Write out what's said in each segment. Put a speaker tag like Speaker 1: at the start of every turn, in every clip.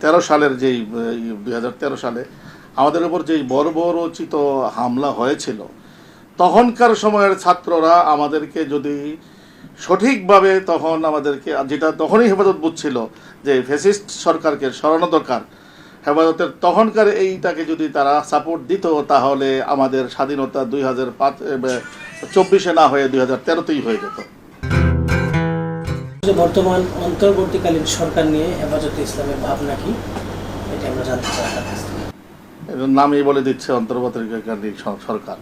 Speaker 1: তেরো সালের যেই দুই হাজার তেরো সালে আমাদের উপর যেই বর্বরচিত হামলা হয়েছিল, তখনকার সময়ের ছাত্ররা আমাদেরকে যদি সঠিকভাবে তখন আমাদেরকে যেটা তখনই হেফাজত বুঝছিল যে ফেসিস্ট সরকারকে সরানো দরকার, হেফাজতের তখনকার এইটাকে যদি তারা সাপোর্ট দিত, তাহলে আমাদের স্বাধীনতা দুই হাজার পাঁচ চব্বিশে না হয়ে দুই হাজার তেরোতেই হয়ে যেত।
Speaker 2: যে বর্তমান অন্তর্বর্তীকালীন সরকার নিয়ে হেফাজতে ইসলামের ভাবনা কি, এটা আমরা জানতে চাই
Speaker 1: নামই বলে দিচ্ছে অন্তর্বর্তীকালীন সরকার।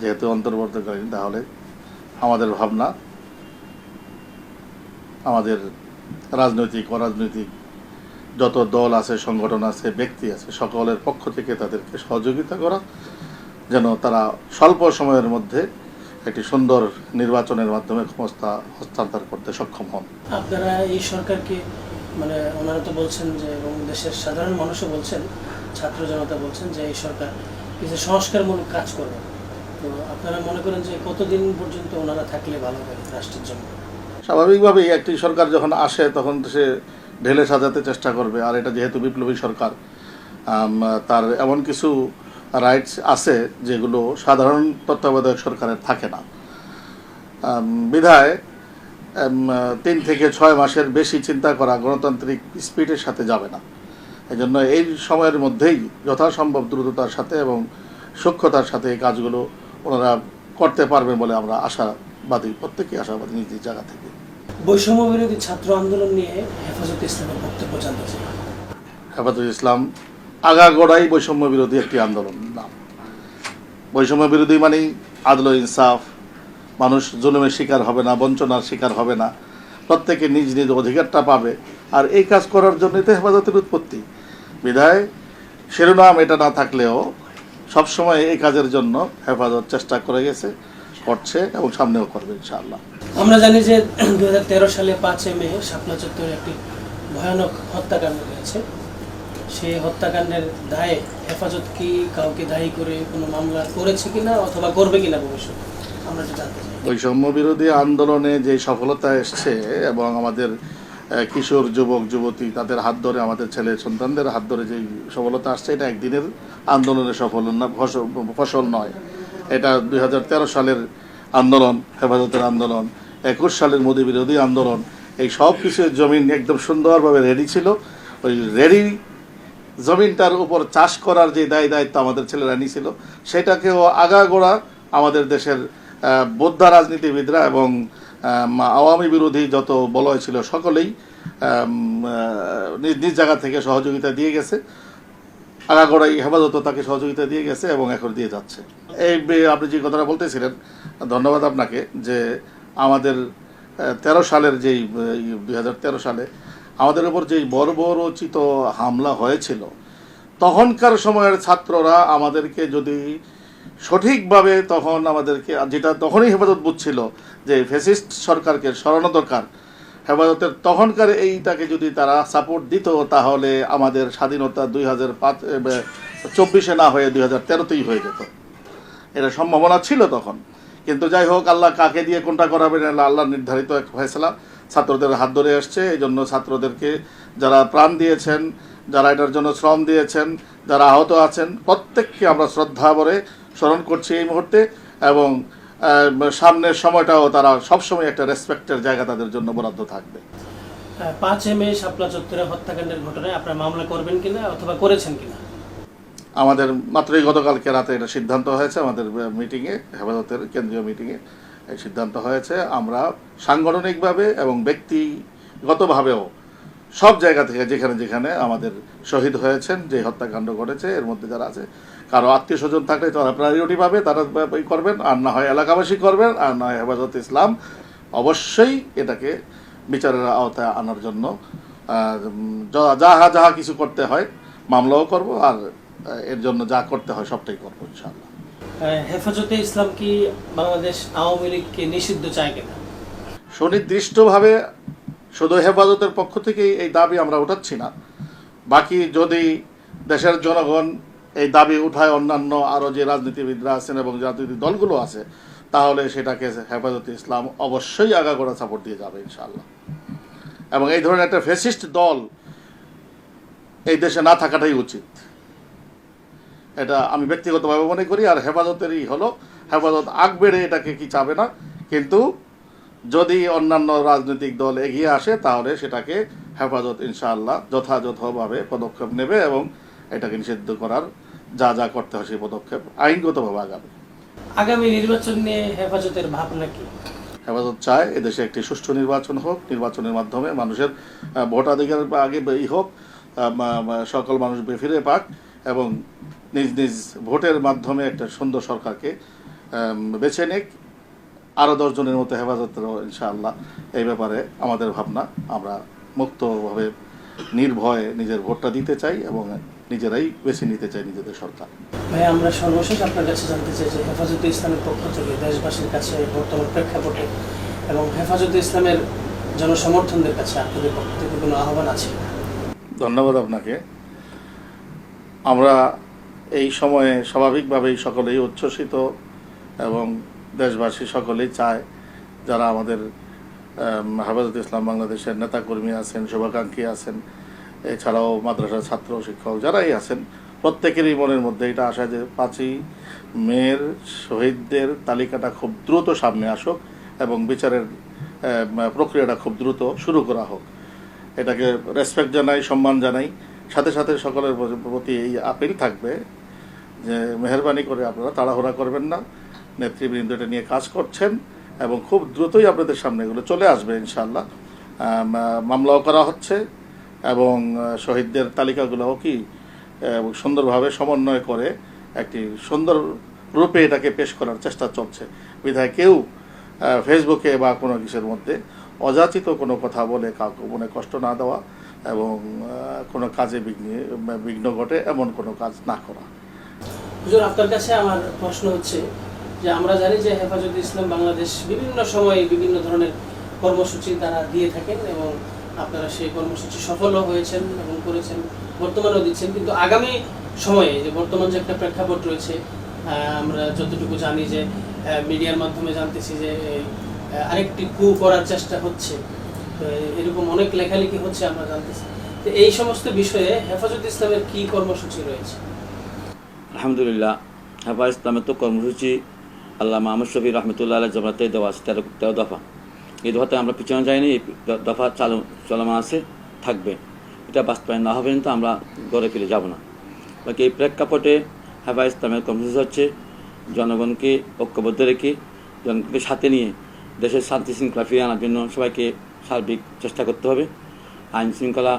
Speaker 1: যেহেতু অন্তর্বর্তীকালীন, তাহলে আমাদের ভাবনা আমাদের রাজনৈতিক, অরাজনৈতিক যত দল আছে, সংগঠন আছে, ব্যক্তি আছে, সকলের পক্ষ থেকে তাদেরকে সহযোগিতা করা, যেন তারা স্বল্প সময়ের মধ্যে একটি সুন্দর নির্বাচনের মাধ্যমে ক্ষমতা হস্তান্তর করতে সক্ষম হন।
Speaker 2: আপনারা এই সরকারকে মানে ওনারা তো বলছেন যে এবং দেশের সাধারণ মানুষও বলছেন ছাত্র জনতা বলছেন যে এই সরকার কিছু সংস্কারমূলক কাজ করবে। তো আপনারা মনে করেন যে কতদিন পর্যন্ত ওনারা থাকলে ভালো হয় রাষ্ট্রের জন্য?
Speaker 1: স্বাভাবিকভাবেই একটি সরকার যখন আসে তখন সে ঢেলে সাজাতে চেষ্টা করবে। আর এটা যেহেতু বিপ্লবী সরকার তার এমন কিছু রাইটস আছে যেগুলো সাধারণ তত্ত্বাবধায়ক সরকারের থাকে না। বিধায় তিন থেকে ছয় মাসের বেশি চিন্তা করা গণতান্ত্রিক স্পিডের সাথে যাবে না। এই জন্য এই সময়ের মধ্যেই যথাসম্ভব দ্রুততার সাথে এবং সূক্ষ্মতার সাথে এই কাজগুলো ওনারা করতে পারবেন বলে আমরা আশাবাদী প্রত্যেকেই আশাবাদী নিজ নিজ জায়গা থেকে।
Speaker 2: বৈষম্য বিরোধী ছাত্র আন্দোলন নিয়ে হেফাজতে ইসলামের বক্তব্য জানতে চাই।
Speaker 1: হেফাজতুল ইসলাম আগাগোড়াই বৈষম্য বিরোধী একটি আন্দোলন। নাম। বৈষম্য বিরোধী মানেই আদল ইনসাফ। মানুষ জুলুমের শিকার হবে না, বঞ্চনার শিকার হবে না। প্রত্যেকে নিজ নিজ অধিকারটা পাবে। আর এই কাজ করার জন্যই তো হেফাজতের উৎপত্তি। বিধায় শিরোনাম এটা না থাকলেও সবসময় এই কাজের জন্য হেফাজত চেষ্টা করে গেছে, করছে এবং সামনেও করবে ইনশাআল্লাহ।
Speaker 2: আমরা জানি যে দু হাজার তেরো সালে পাঁচই মে শাপলা চত্বরে একটি ভয়ানক হত্যাকাণ্ড হয়েছে। সেই হত্যাকাণ্ডের দায়ে হেফাজত কি, কাউকে দায়ী করে কোনো মামলা করেছে কিনা অথবা করবে কিনা ভবিষ্যতে? আমরা জানতে চাই।
Speaker 1: বৈষম্য বিরোধী আন্দোলনে যে সফলতা এসছে এবং আমাদের কিশোর যুবক, যুবতী, তাদের হাত ধরে আমাদের ছেলে সন্তানদের হাত ধরে যে সফলতা আসছে, এটা একদিনের আন্দোলনের সফল না, ফসল- ফসল নয়। এটা দুই হাজার তেরো সালের আন্দোলন, হেফাজতের আন্দোলন, একুশ সালের মোদী বিরোধী আন্দোলন, এই সব কিছু জমিন একদম সুন্দরভাবে রেডি ছিল। ওই রেডি জমিনটার উপর চাষ করার যে দায় দায়িত্ব আমাদের ছেলেরা নিয়েছিল সেটাকেও আগাগোড়া আমাদের দেশের বোদ্ধা রাজনীতিবিদরা এবং আওয়ামী বিরোধী যত বলয় ছিল সকলেই নিজ নিজ জায়গা থেকে সহযোগিতা দিয়ে গেছে। আগাগোড়াই হেফাজত তাকে সহযোগিতা দিয়ে গেছে এবং এখন দিয়ে যাচ্ছে। এই আপনি যে কথাটা বলতেছিলেন, ধন্যবাদ আপনাকে যে আমাদের তেরো সালের যেই দুই হাজার তেরো সালে আমাদের উপর যেই বর্বরচিত হামলা হয়েছিল, তখনকার সময়ের ছাত্ররা আমাদেরকে যদি সঠিকভাবে তখন আমাদেরকে যেটা তখনই হেফাজত বুঝছিল যে ফেসিস্ট সরকারকে সরানো দরকার, হেফাজতের তখনকার এইটাকে যদি তারা সাপোর্ট দিত, তাহলে আমাদের স্বাধীনতা দুই হাজার পাঁচ চব্বিশে না হয়ে দুই হাজার তেরোতেই হয়ে যেত। এটা সম্ভাবনা ছিল তখন। কিন্তু যাই হোক, আল্লাহ কাকে দিয়ে কোনটা করাবেন আল্লাহ নির্ধারিত এক ফয়সলা। ছাত্রদের হাত ধরে আসছে এই জন্য ছাত্রদেরকে যারা প্রাণ দিয়েছেন যারা এটার জন্য শ্রম দিয়েছেন যারা আহত আছেন প্রত্যেককে আমরা শ্রদ্ধা ভরে স্মরণ করছি এই মুহূর্তে এবং সামনের সময়টাও তারা সবসময় একটা রেসপেক্টের জায়গা তাদের জন্য বরাদ্দ থাকবে।
Speaker 2: পাঁচই মে শাপলা চত্বরে হত্যাকাণ্ডের ঘটনায় আপনারা মামলা করবেন কিনা অথবা করেছেন কিনা?
Speaker 1: আমাদের মাত্রই গতকালকে রাতে এটা সিদ্ধান্ত হয়েছে আমাদের মিটিংয়ে হেফাজতের কেন্দ্রীয় মিটিংয়ে এই সিদ্ধান্ত হয়েছে আমরা সাংগঠনিকভাবে এবং ব্যক্তিগতভাবেও সব জায়গা থেকে যেখানে যেখানে আমাদের শহীদ হয়েছেন যে হত্যাকাণ্ড ঘটেছে এর মধ্যে যারা আছে কারও আত্মীয় স্বজন থাকলে তারা প্রায়োরিটি পাবে তারা করবেন আর না হয় এলাকাবাসী করবেন আর না হয় হেফাজত ইসলাম। অবশ্যই এটাকে বিচারের আওতায় আনার জন্য যাহা যাহা কিছু করতে হয় মামলাও করব আর এর জন্য যা করতে হয় সবটাই করব ইনশাআল্লাহ।
Speaker 2: আহ, হেফাজতে ইসলাম কি বাংলাদেশ আওয়ামী লীগকে নিষিদ্ধ চায় কিনা?
Speaker 1: সুনির্দিষ্টভাবে শুধু হেফাজতের পক্ষ থেকেই এই দাবি আমরা উঠাচ্ছি না। বাকি যদি দেশের জনগণ এই দাবি উঠায়, অন্যান্য আরও যে রাজনীতিবিদরা আছেন এবং রাজনৈতিক দলগুলো আছে, তাহলে সেটাকে হেফাজতে ইসলাম অবশ্যই আগাগোড়া সাপোর্ট দিয়ে যাবে, ইনশাআল্লাহ। এবং এই ধরনের একটা ফেসিস্ট দল এই দেশে না থাকাটাই উচিত। এটা আমি ব্যক্তিগতভাবে মনে করি আর হেফাজতেরই হলো। হেফাজত আগ বেড়ে এটাকে কি চাবে না? কিন্তু যদি অন্যান্য রাজনৈতিক দল এগিয়ে আসে তাহলে সেটাকে হেফাজত ইনশাআল্লাহ যথাযথভাবে পদক্ষেপ নেবে এবং এটাকে নিষিদ্ধ করার যা যা করতে হয় সেই পদক্ষেপ আইনগতভাবে আগাবে।
Speaker 2: আগামী নির্বাচন নিয়ে হেফাজতের ভাবনা কি?
Speaker 1: হেফাজত চায় এদেশে একটি সুষ্ঠু নির্বাচন হোক নির্বাচনের মাধ্যমে মানুষের ভোটাধিকার আগে হোক সকল মানুষ ফিরে পাক এবং নিজ নিজ ভোটের মাধ্যমে একটা সুন্দর সরকারকে বেছে নিক। আরও দশজনের মতো হেফাজতেরও ইনশাআল্লাহ। এই ব্যাপারে আমাদের ভাবনা আমরা মুক্তভাবে নির্ভয়ে নিজের ভোটটা দিতে চাই এবং নিজেরাই বেছে নিতে চাই নিজেদের সরকার।
Speaker 2: ভাই আমরা সর্বশেষ আপনার কাছে জানতে চাই যে হেফাজতে ইসলামের পক্ষ থেকে দেশবাসীর কাছে বর্তমান প্রেক্ষাপটে এবং হেফাজতে ইসলামের জনসমর্থনদের কাছে আপনাদের পক্ষ থেকে কোনো আহ্বান আছে?
Speaker 1: ধন্যবাদ আপনাকে। আমরা এই সময়ে স্বাভাবিকভাবেই সকলেই উচ্ছ্বসিত এবং দেশবাসী সকলেই চায় যারা আমাদের হাফাজত ইসলাম বাংলাদেশের নেতাকর্মী আছেন, শুভাকাঙ্ক্ষী আছেন, এছাড়াও মাদ্রাসার ছাত্র, শিক্ষক যারাই আছেন, প্রত্যেকেরই মনের মধ্যে এটা আসা যে পাঁচই মেয়ের শহীদদের তালিকাটা খুব দ্রুত সামনে আসুক এবং বিচারের প্রক্রিয়াটা খুব দ্রুত শুরু করা হোক। এটাকে রেসপেক্ট জানাই, সম্মান জানাই। সাথে সাথে সকলের প্রতি এই আপিল থাকবে যে মেহরবানি করে আপনারা তাড়াহুড়া করবেন না। নেতৃবৃন্দ এটা নিয়ে কাজ করছেন এবং খুব দ্রুতই আপনাদের সামনে এগুলো চলে আসবে ইনশাল্লাহ মামলাও করা হচ্ছে এবং শহীদদের তালিকাগুলোও কি সুন্দরভাবে সমন্বয় করে একটি সুন্দর রূপে এটাকে পেশ করার চেষ্টা চলছে। বিধায় কেউ ফেসবুকে বা কোনো কিছুর মধ্যে অযাচিত কোনো কথা বলে কাউকে মনে কষ্ট না দেওয়া এবং কোনো কাজে বিঘ্ন বিঘ্ন ঘটে এমন কোনো কাজ না করা।
Speaker 2: হুজুর, আপনার কাছে আমার প্রশ্ন হচ্ছে যে আমরা জানি যে হেফাজত ইসলাম বাংলাদেশ বিভিন্ন সময়ে বিভিন্ন ধরনের কর্মসূচি তারা দিয়ে থাকেন এবং আপনারা সেই কর্মসূচি সফলও হয়েছেন এবং করেছেন, বর্তমানেও দিচ্ছেন। কিন্তু আগামী সময়ে যে বর্তমান যে একটা প্রেক্ষাপট রয়েছে আমরা যতটুকু জানি যে মিডিয়ার মাধ্যমে জানতেছি যে আরেকটি কু করার চেষ্টা হচ্ছে। এরকম অনেক লেখালেখি হচ্ছে, আমরা জানতেছি। তো এই সমস্ত বিষয়ে হেফাজত ইসলামের কি কর্মসূচি রয়েছে?
Speaker 3: আলহামদুলিল্লাহ হেফা ইসলামের তো কর্মসূচি আল্লাহ মাহমুদ শফি রহমতুল্লাহ আল্লাহ জমাতে দেওয়া আছে, তেরো তেরো দফা। এই দফাতে আমরা পিছনে যাইনি, এই দফা চালু চলমান আছে, থাকবে। এটা বাস্তবায়ন না হবে কিন্তু আমরা গড়ে ফিরে যাব না। বাকি এই প্রেক্ষাপটে হেফা ইসলামের কর্মসূচি হচ্ছে জনগণকে ঐক্যবদ্ধ রেখে, জনগণকে সাথে নিয়ে দেশের শান্তি শৃঙ্খলা ফিরিয়ে আনার জন্য সবাইকে সার্বিক চেষ্টা করতে হবে। আইন শৃঙ্খলা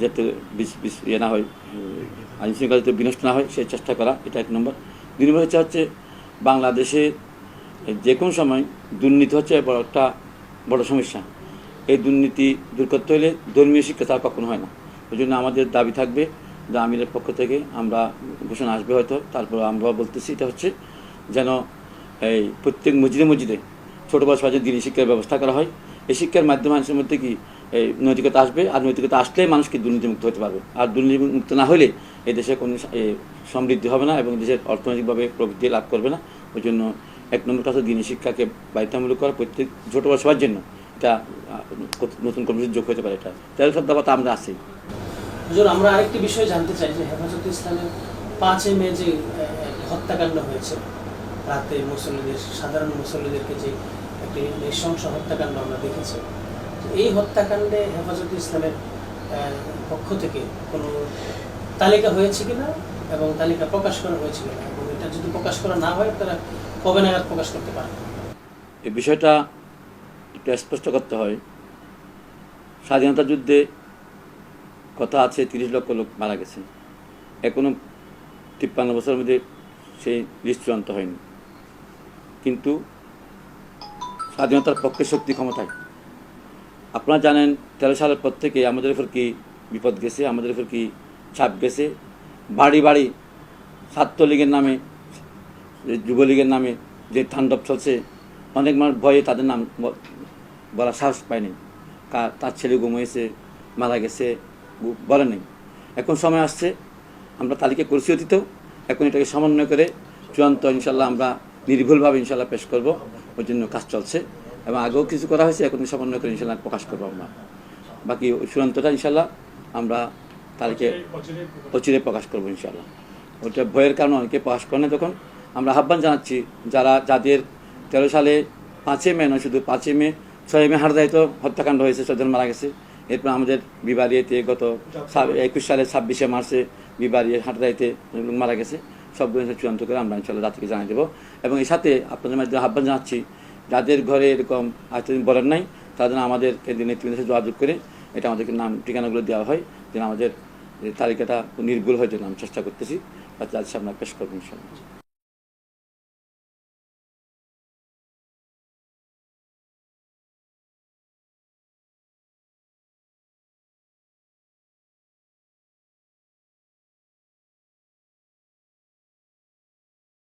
Speaker 3: যাতে ইয়ে না হয় আইন শৃঙ্খলা যাতে বিনষ্ট না হয় সেই চেষ্টা করা, এটা এক নম্বর। দুই নম্বর হচ্ছে হচ্ছে বাংলাদেশে যে কোনো সময় দুর্নীতি হচ্ছে বড় একটা বড় সমস্যা। এই দুর্নীতি দূর করতে হলে ধর্মীয় শিক্ষা তার কখনো হয় না। ওই জন্য আমাদের দাবি থাকবে যে আমিরের পক্ষ থেকে আমরা ঘোষণা আসবে হয়তো। তারপর আমরা বলতেছি, এটা হচ্ছে যেন এই প্রত্যেক মসজিদে মসজিদে ছোটো বয়স বাজে দিনী শিক্ষার ব্যবস্থা করা হয়, এই শিক্ষার মাধ্যমে মানুষের মধ্যে কি এই নৈতিকতা আসবে, আর নৈতিকতা আসলে মানুষকে দুর্নীতিমুক্ত হতে পারবে? আর দুর্নীতিমুক্ত না হলে এই দেশে কোনো সমৃদ্ধি হবে না এবং দেশের অর্থনৈতিকভাবে প্রবৃদ্ধি লাভ করবে না। ওই জন্য এক নম্বর কাছে দিনী শিক্ষাকে বাধ্যতামূলক করা প্রত্যেক ছোটো বয়স সবার জন্য। এটা নতুন কর্মসূচি যোগ হতে পারে এটা। তেরো সপ্তাহ আমরা আছি।
Speaker 2: আমরা আরেকটি বিষয় জানতে চাই যে হেফাজত ইসলামের পাঁচই মে যে হত্যাকাণ্ড হয়েছে, রাতে মুসল্লিদের, সাধারণ মুসল্লিদেরকে যে একটি নৃশংস হত্যাকাণ্ড আমরা দেখেছি এই হত্যাকাণ্ডে হেফাজত ইসলামের পক্ষ থেকে কোনো তালিকা হয়েছে কিনা এবং তালিকা প্রকাশ করা হয়েছে কিনা এবং এটা যদি প্রকাশ করা না হয়, তারা কবে নাগাদ প্রকাশ করতে পারে?
Speaker 3: এই বিষয়টা একটু স্পষ্ট করতে হয়। স্বাধীনতা যুদ্ধে কথা আছে, তিরিশ লক্ষ লোক মারা গেছে। এখনও তিপ্পান্ন বছরের মধ্যে সেই লিস্ট চূড়ান্ত হয়নি। কিন্তু স্বাধীনতার পক্ষে শক্তি ক্ষমতায় আপনারা জানেন, তেরো সালের পর থেকে আমাদের উপর কি বিপদ গেছে, আমাদের উপর কি ছাপ গেছে? বাড়ি বাড়ি ছাত্রলীগের নামে, যুবলীগের নামে যে তাণ্ডব চলছে, অনেক মানুষ ভয়ে তাদের নাম ব- বলার সাহস পায়নি। তার ছেলে গুম হয়েছে, মারা গেছে বলে নেই। এখন সময় আসছে, আমরা তালিকা করেছি অতীতেও, এখন এটাকে সমন্বয় করে চূড়ান্ত ইনশাল্লাহ আমরা নির্ভুলভাবে ইনশাল্লাহ পেশ করব। ওই জন্য কাজ চলছে। এবং আগেও কিছু করা হয়েছে, এখন সমন্বয় করে ইনশাল্লাহ প্রকাশ করব আমরা। বাকি চূড়ান্তটা ইনশাল্লাহ আমরা তাদেরকে অচিরে প্রকাশ করব ইনশাল্লাহ। ওটা ভয়ের কারণে অনেকে প্রকাশ করে না। তখন আমরা আহ্বান জানাচ্ছি, যারা যাদের তেরো সালে পাঁচই মে নয়, শুধু পাঁচই মে, ছয় মে হারদায়িত হত্যাকাণ্ড হয়েছে ছজন মারা গেছে। এরপর আমাদের বিবারিয়েতে গত একুশ সালে ছাব্বিশে মার্চে বিবারিয়ে হাটদাইতে মারা গেছে। সবগুলো চূড়ান্ত করে আমরা ইনশাল্লাহ রাত্রিকে জানিয়ে দেবো। এবং এর সাথে আপনাদের মাধ্যমে আহ্বান জানাচ্ছি যাদের ঘরে এরকম আত্মীয় বলেন নাই তাদের আমাদের কেন্দ্রীয় নেতৃবৃন্দের সাথে যোগাযোগ করে এটা আমাদেরকে নাম, ঠিকানাগুলো দেওয়া হয়, যেন আমাদের তালিকাটা নির্ভুল হয়, যেন আমি চেষ্টা করতেছি বা তাদের সামনে পেশ করবেন